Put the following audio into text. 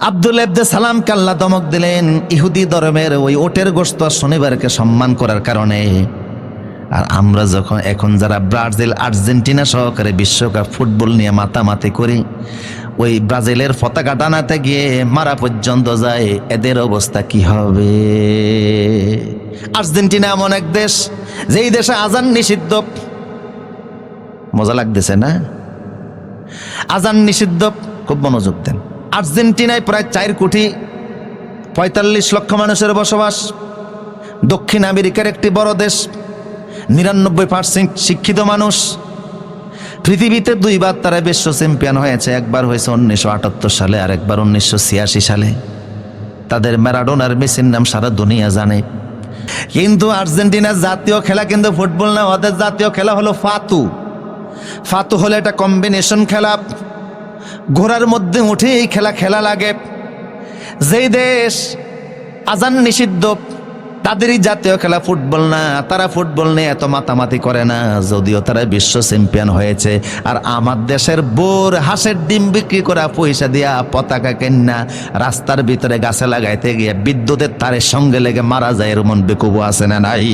আব্দুল এবদে সালাম কাল্লা দমক দিলেন, ইহুদি ধর্মের ওই ওটের গোস্ত শনিবারকে সম্মান করার কারণে। আর আমরা যখন, এখন যারা ব্রাজিল, আর্জেন্টিনা সহকারে বিশ্বকাপ ফুটবল নিয়ে মাতামাতি করি, ওই ব্রাজিলের পতাকা টানাতে গিয়ে মারা পর্যন্ত যায়, এদের অবস্থা কি হবে? আর্জেন্টিনা এমন এক দেশ, যেই দেশে আজান নিষিদ্ধ। মজা লাগতেছে না? আজান নিষিদ্ধ, খুব মনোযোগ দেন। আর্জেন্টিনায় প্রায় চার কোটি পঁয়তাল্লিশ লক্ষ মানুষের বসবাস। দক্ষিণ আমেরিকার একটি বড় দেশ, নিরানব্বই পার্সেন্ট শিক্ষিত মানুষ। পৃথিবীতে দুইবার তারা বিশ্ব চ্যাম্পিয়ন হয়েছে, একবার হয়েছে উনিশশো আটাত্তর সালে, আর একবার উনিশশো ছিয়াশি সালে। তাদের ম্যারাডোনার মেসির নাম সারা দুনিয়া জানে। কিন্তু আর্জেন্টিনার জাতীয় খেলা, কিন্তু ফুটবল না, ওদের জাতীয় খেলা হলো ফাতু। ফাতু হলো একটা কম্বিনেশন খেলা। ঘোড়ার মধ্যে উঠে এই খেলা খেলা লাগে। যেই দেশ আজান নিষিদ্ধ, তাদেরই জাতীয় খেলা ফুটবল না। তারা ফুটবল নিয়ে এত মাতামাতি করে না, যদিও তারা বিশ্ব চ্যাম্পিয়ন হয়েছে। আর আমার দেশের বোর হাঁসের ডিম বিক্রি করা পয়সা দিয়া পতাকা কেন্না রাস্তার ভিতরে গাছে লাগাইতে গিয়ে বিদ্যুতের তারের সঙ্গে লেগে মারা যায় এরমন বেকুবু আছে না নাই?